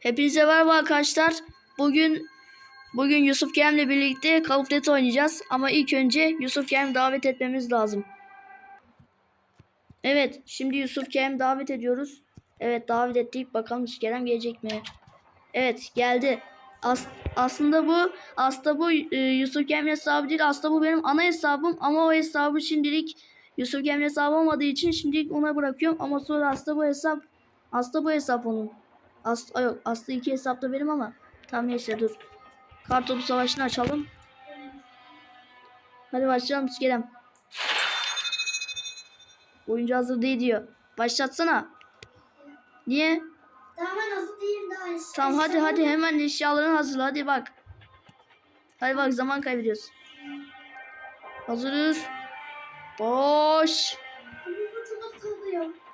Hepinize merhaba arkadaşlar. Bugün bugün Yusuf Kerem'le birlikte Call of Duty oynayacağız. Ama ilk önce Yusuf Kerem davet etmemiz lazım. Evet, şimdi Yusuf Kerem davet ediyoruz. Evet, davet ettik. Bakalım Yusuf Kerem gelecek mi? Evet, geldi. As- aslında bu aslında bu e, Yusuf Kerem hesabı değil. Aslında bu benim ana hesabım ama o hesabı şimdilik Yusuf Kerem hesabı olmadığı için şimdilik ona bırakıyorum ama sonra aslında bu hesap aslında bu hesap onun. As Ay yok aslında iki hesap da benim ama tam neyse dur. Kartopu savaşını açalım. Hadi başlayalım Kerem. Oyuncu hazır değil diyor. Başlatsana. Niye? Tamam hazır değilim daha. eş- Tamam hadi hadi hemen eşyalarını hazırla hadi bak. Hadi bak zaman kaybediyoruz. Hazırız. Boş.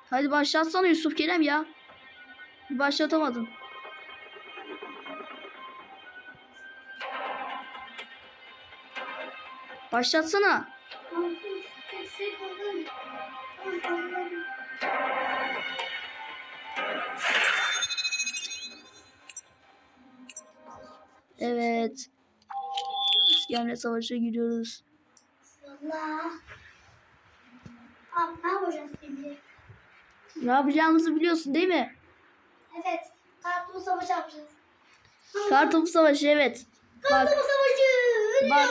Hadi başlatsana Yusuf Kerem ya. Bir başlatamadın. Başlatsana. Evet. İskemle savaşa giriyoruz. Allah. Abi ne yapacağız şimdi? Ne yapacağımızı biliyorsun değil mi? Evet. Kartopu savaşı yapacağız. Kartopu savaşı evet. Bak Kartopu savaşı. Bak.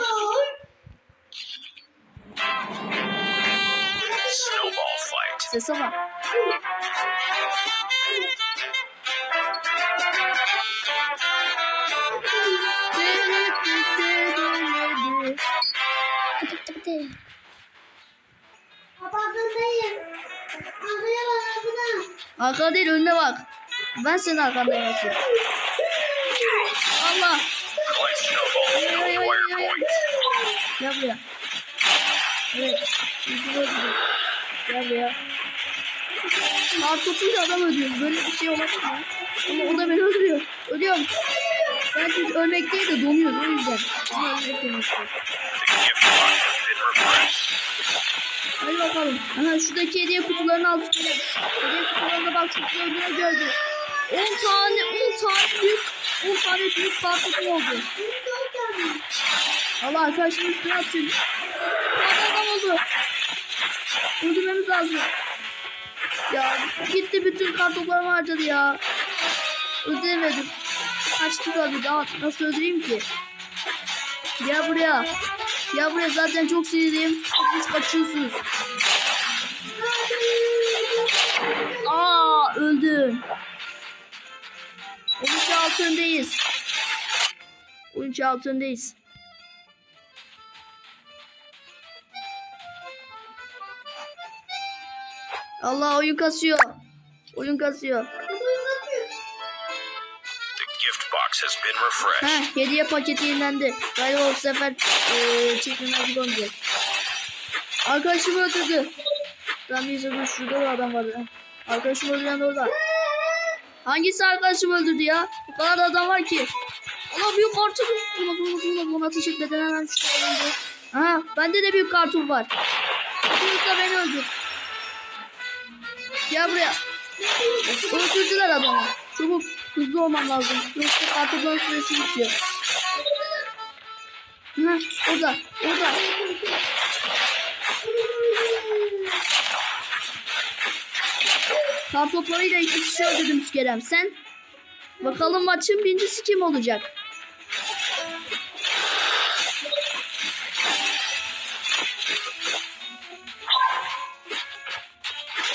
Snowball fight. sese bak. Kapatındayım. Arkaya bak arkana. Arka değil önüne bak. Ben senin arkandayım nasıl? Allah. Ay, ay, ay, ay. Gel buraya. Evet. Gel buraya. Kartopuyla adam öldürüyoruz. Böyle bir şey olamaz ya. Ama o da beni öldürüyor. Ölüyorum. Ben çünkü ölmek değil de donuyoruz o yüzden. Hadi bakalım. Aha şuradaki hediye kutularını al. Hediye kutularına bak çok öldüğünü gördü. 10 tane 10 tane büyük 10 tane büyük kartopu oldu. Allah arkadaşımın üstüne. Adam adam oldu. Öldürmemiz lazım. Ya gitti bütün kartoplarımı harcadı ya. Öldüremedim. Kaçtı tabii daha nasıl öldüreyim ki? Gel buraya. Ya buraya zaten çok sinirliyim. Siz kaçıyorsunuz. Aa öldüm. 13 altındayız. 13 altındayız. Allah oyun kasıyor. Oyun kasıyor. Ha hediye paketi yenilendi. Galiba bu sefer eee çekilmez olacak. Arkadaşım öldürdü. Neyse dur şurada bir adam vardı. Arkadaşım öldüren de orada. Hangisi arkadaşım öldürdü ya? Bu kadar da adam var ki. Allah büyük kartı. Olmaz olmaz olmaz. Ona ateş etmeden hemen öldü. Aha bende de büyük kartım var. Yoksa beni öldür. Gel buraya. Öldürdüler adamı. Çabuk hızlı olmam lazım. Yoksa kartopların süresi bitiyor. Ha, orada, orada. Kartoplarıyla iki kişi öldürdüm Kerem. Sen? Bakalım maçın birincisi kim olacak?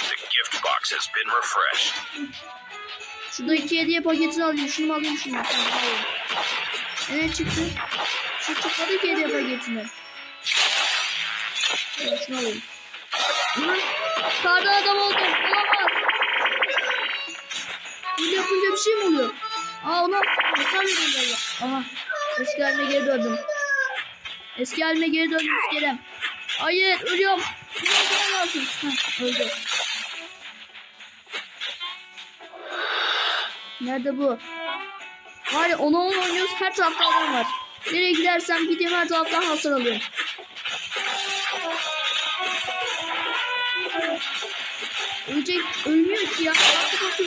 The gift box has been refreshed. Şurada iki hediye paketini alayım. Şunu mu alayım şunu. mu? Alayım. Ne çıktı? Şu çıkmadı ki hediye paketini. Evet, şunu alayım. Karda adam oldum. Olamaz. Böyle yapınca bir şey mi oluyor? Aa ona hasar veriyor galiba. Aha. Eski haline geri döndüm. Eski halime geri döndüm Kerem. Hayır ölüyorum. Öldürmem lazım. Öldü. Nerede bu? Var ya onu onu oynuyoruz her tarafta adam var. Nereye gidersem gideyim her taraftan hasar alıyorum. Ölecek, ölmüyor ki ya. Kartopu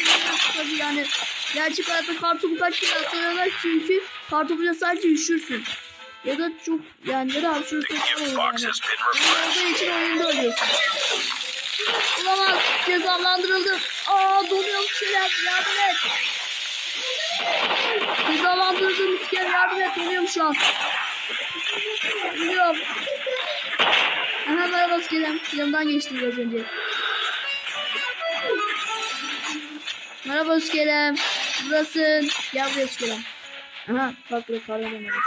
tabii yani. Gerçek hayatta kartopu kaç kere atıyorlar çünkü kartopuyla sadece üşürsün. Ya da çok yani ya da hapşırırsın yani. olduğu için oyunda ölüyorsun. Olamaz. Cezalandırıldım. Aa donuyorum şeyler. Yardım et. Cezalandırıldım iskele yardım et. Donuyorum şu an. Biliyorum. Aha merhaba iskelem. Yanımdan geçtim biraz önce. Merhaba iskelem. Buradasın. Gel buraya iskelem. Aha bak buraya dönüyor.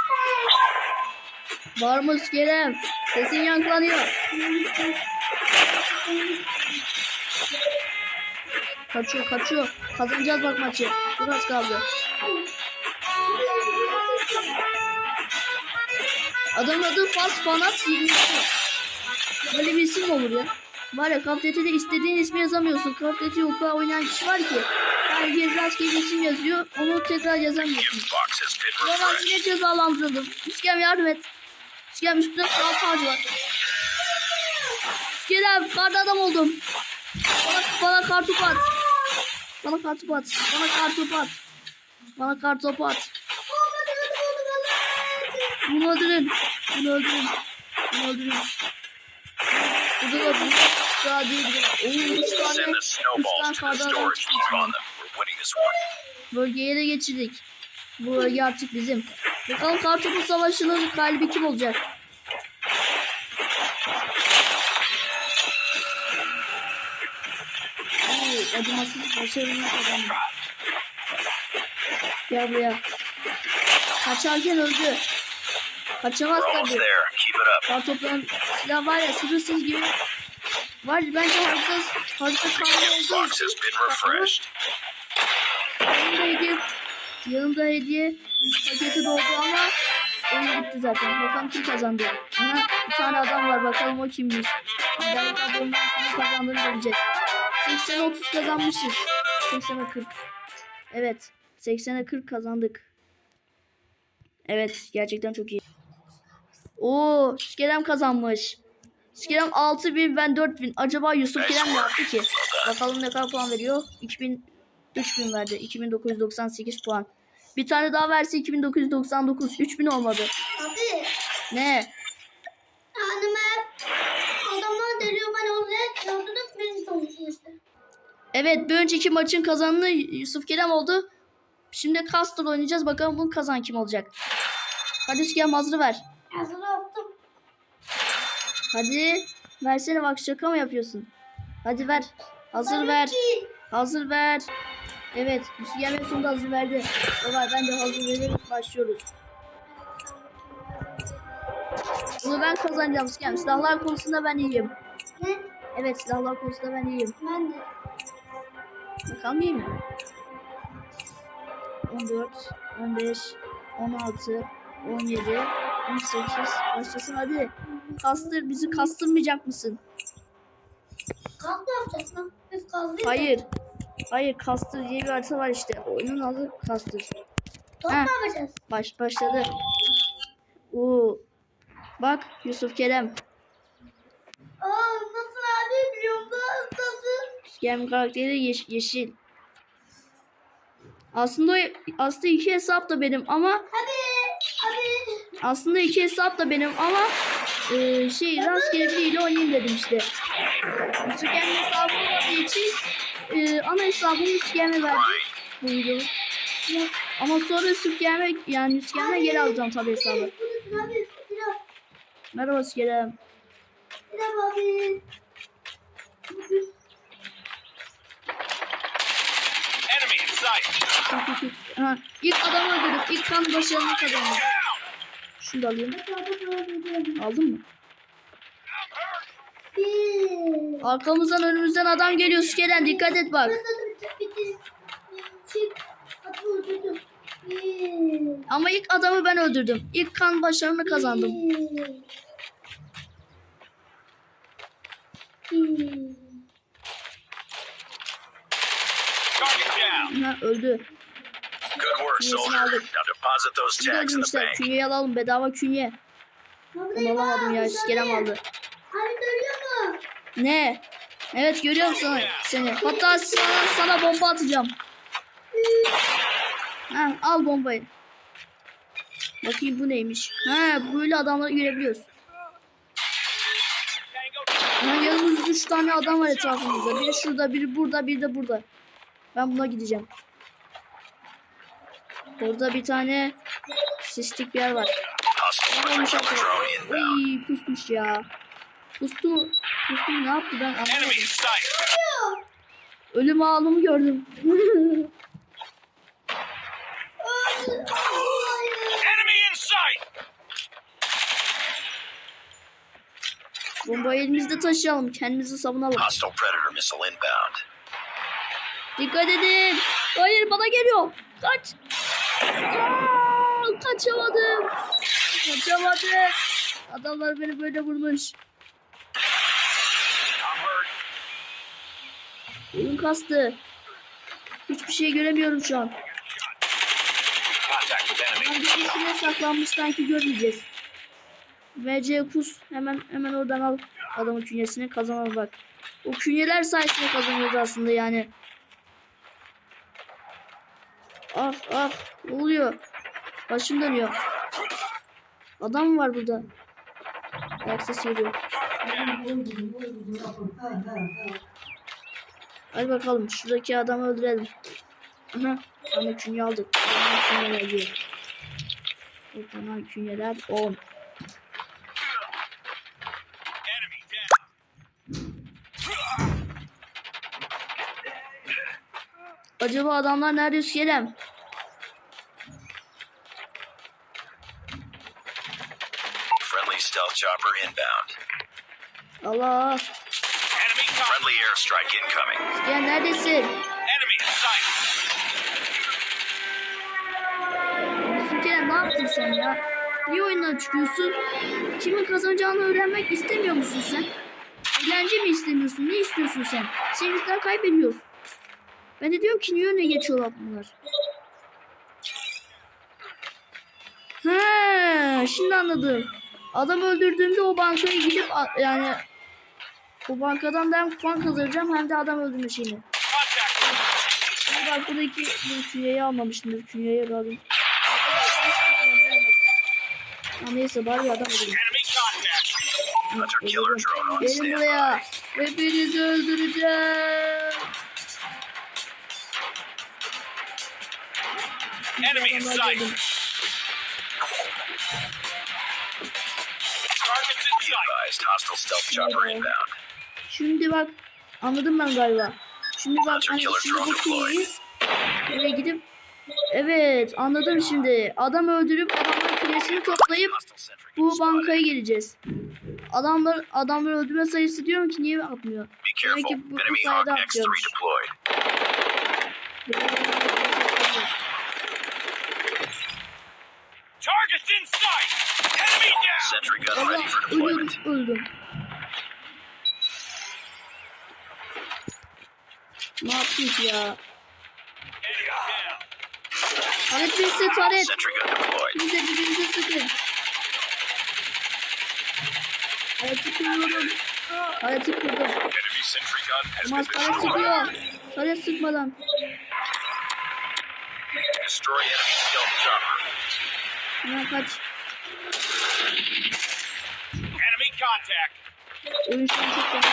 Var mı iskelem? Sesin yankılanıyor. Kaçıyor kaçıyor. Kazanacağız bak maçı. Çok az kaldı. Adamın adı Fast Fanat 22. Böyle bir isim mi olur ya? Var ya Duty'de istediğin ismi yazamıyorsun. Duty o kadar oynayan kişi var ki. Herkes rastgele isim yazıyor. Onu tekrar yazamıyorsun. Ben refreshed. yine cezalandırıldım. Müskem yardım et. Müskem üstüne kral tacı var. Müskem karda adam oldum. Bana, bana kartopu at. Bana kartopu at. Bana kartopu at. Bana kartopu at. Bunu öldürün. Bunu öldürün. Bunu öldürün. Bu da bu. Daha değil. Oo, üç tane. Send the Üç snowballs tane. Bölgeyi ele geçirdik. Bu bölge artık bizim. Bakalım Kartopu Savaşı'nın galibi kim olacak? Acımasız başarılı kazandı. Gel buraya. Kaçarken öldü. Kaçamaz tabii. up. Kartopların silah var ya sınırsız gibi. Var bence harita, harita kanlı olduğu için. Yanımda hediye yanımda hediye paketi doldu ama oyun bitti zaten. Bakalım kim kazandı. Aha bir tane adam var bakalım o kimmiş. Bir dakika bunun kimin kazandığını göreceğiz. 80'e 30 kazanmışız. 80'e 40. Evet. 80'e 40 kazandık. Evet gerçekten çok iyi. Oo Skelem kazanmış. Skelem 6000 ben 4000. Acaba Yusuf Kerem ne yaptı ki? Bakalım ne kadar puan veriyor. 2000 3000 verdi. 2998 puan. Bir tane daha verse 2999. 3000 olmadı. Abi Ne? anneme adamlar deliyor ben oraya yolculuk beni sonuçta işte. Evet bir önceki maçın kazananı Yusuf Kerem oldu. Şimdi Castle oynayacağız. Bakalım bunun kazan kim olacak. Hadi Üsküyem hazır ver. Hazır oldum. Hadi. Versene bak şaka mı yapıyorsun? Hadi ver. Hazır ver. Hazır ver. Evet. En sonunda hazır verdi. Baba ben de hazır veririm. Başlıyoruz. Bunu ben kazanacağım Üsküyem. Silahlar konusunda ben iyiyim. Ne? Evet silahlar konusunda ben iyiyim. Ben de. Bakalım iyi mi? 14, 15, 16, 17, 18. Başlasın hadi. Kastır bizi kastırmayacak mısın? Kalk ne yapacağız lan? Biz kazıyız. Hayır. Hayır kastır diye bir harita var işte. Oyunun adı kastır. Top ne yapacağız? Baş başladı. Oo. Bak Yusuf Kerem. Aa nasıl abi biliyorum da nasıl? Kerem karakteri yeş- yeşil. Aslında aslında iki hesap da benim ama abi. Aslında iki hesap da benim ama e, şey rastgele biriyle oynayayım dedim işte. Müslüken hesabı olmadığı için e, ana hesabımı Müslüken'e verdim bu videoyu. Ama sonra Müslüken'e yani Müslüken'e geri alacağım tabii hesabı. Merhaba Müslüken'e. Pilav abi. Ha, ilk adamı öldürdük. İlk kan başarılı kazandık. Şunu da alayım. Aldın mı? Arkamızdan önümüzden adam geliyor Müslüken'e dikkat et bak. Ama ilk adamı ben öldürdüm. İlk kan başarını kazandım. Ha, öldü. Good work, soldier. Now deposit those tags in the bank. künyeyi alalım bedava künye. Onu alamadım ya iskelem aldı. Abi dönüyor mu? Ne? Evet görüyorum sana, seni. Hatta sana, sana bomba atacağım. Ha, al bombayı. Bakayım bu neymiş. Ha böyle adamları görebiliyoruz. Ha, yanımızda 3 tane adam var etrafımızda. Biri şurada, biri burada, biri de burada. Ben buna gideceğim. Orada bir tane sistik bir yer var. Uy kusmuş ya. Kustu mu? Kustu mu ne yaptı ben anlamadım. Ölüm ağlımı gördüm. Bombayı elimizde taşıyalım. Kendimizi savunalım. Hostile predator missile inbound. Dikkat edin. Hayır bana geliyor. Kaç. Aa, kaçamadım. Kaçamadım. Adamlar beni böyle vurmuş. Oyun kastı. Hiçbir şey göremiyorum şu an. Bir içine saklanmış sanki görmeyeceğiz. VC kus hemen hemen oradan al adamın künyesini kazanalım bak. O künyeler sayesinde kazanıyoruz aslında yani. Ah ah oluyor? Başım dönüyor. Adam var burada? Ayak sesi geliyor. Hadi bakalım şuradaki adamı öldürelim. Aha ama künye aldık. Ama künye geliyor. Buradan künyeler 10. Enemy down. Acaba adamlar nerede Kerem? Friendly stealth chopper inbound. Allah. Enemy contact. Friendly airstrike incoming. Kerem neredesin? Enemy in sight. Kerem ne yaptın sen ya? Niye oyundan çıkıyorsun? Kimin kazanacağını öğrenmek istemiyor musun sen? Eğlence mi istemiyorsun? Ne istiyorsun sen? Senin yüzünden kaybediyoruz. Ben de diyorum ki niye önüne geçiyorlar bunlar? He, şimdi anladım. Adam öldürdüğümde o bankaya gidip yani o bankadan da hem puan kazanacağım hem de adam öldürme şeyini. Ama bak buradaki bu künyeyi almamıştım. Künyeyi alayım. Ya neyse bari adam on Gelin buraya. Hepinizi öldüreceğim. Enemy in sight. Şimdi bak anladım ben galiba. Şimdi bak hani şimdi bu künyeyi eve gidip Evet anladım şimdi. Adam öldürüp adamların küresini toplayıp bu bankaya geleceğiz. Adamlar adamları öldürme sayısı diyorum ki niye atmıyor? Demek ki bu- bu X3 atıyormuş. deployed. Targets in sight. Enemy down. Sentry gun Allah ready for deployment. öldüm. Ne yapayım ki ya? Taret birisi taret. Sentry gun deployed. Biz de birbirimize sıkın. Tareti kırıyorum. Tareti kırdım. Enemy sentry gun has Ama been destroyed. sıkıyor. Taret sıkmadan. Destroy enemy stealth chopper. Hemen kaç. Enemy an çok kötü.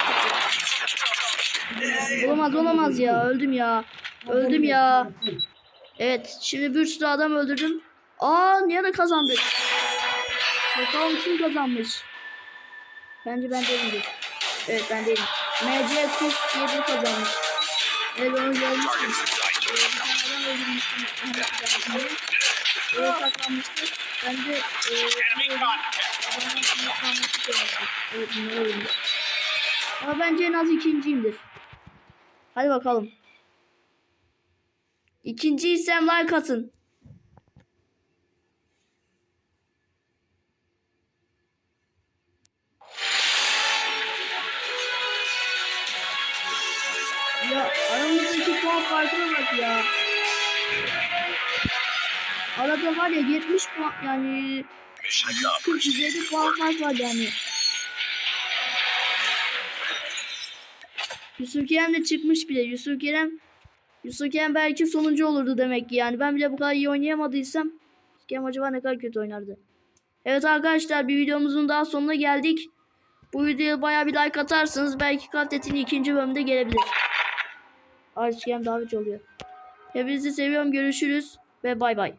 Olamaz olamaz ya. Öldüm ya. Öldüm ya. Evet. Şimdi bir sürü adam öldürdüm. Aa niye kazandık? Bakalım kim kazanmış. Bence ben değilimdir. Evet ben değilim. MC Kus diye biri kazanmış. Evet onu görmüştüm. Ee, bir saklanmıştı. Ben de e, Ama bence en az ikinciyimdir. Hadi bakalım. İkinciysem like atın. Arada var ya 70 puan yani Mission 40 accomplished. üzeri puan fark var yani. Yusuf Kerem de çıkmış bile. Yusuf Kerem Yusuf Kerem belki sonuncu olurdu demek ki yani. Ben bile bu kadar iyi oynayamadıysam Yusuf Kerem acaba ne kadar kötü oynardı. Evet arkadaşlar bir videomuzun daha sonuna geldik. Bu videoya baya bir like atarsanız belki Katlet'in ikinci bölümünde gelebilir. Yusuf Kerem davet oluyor. Hepinizi seviyorum. Görüşürüz ve bay bay.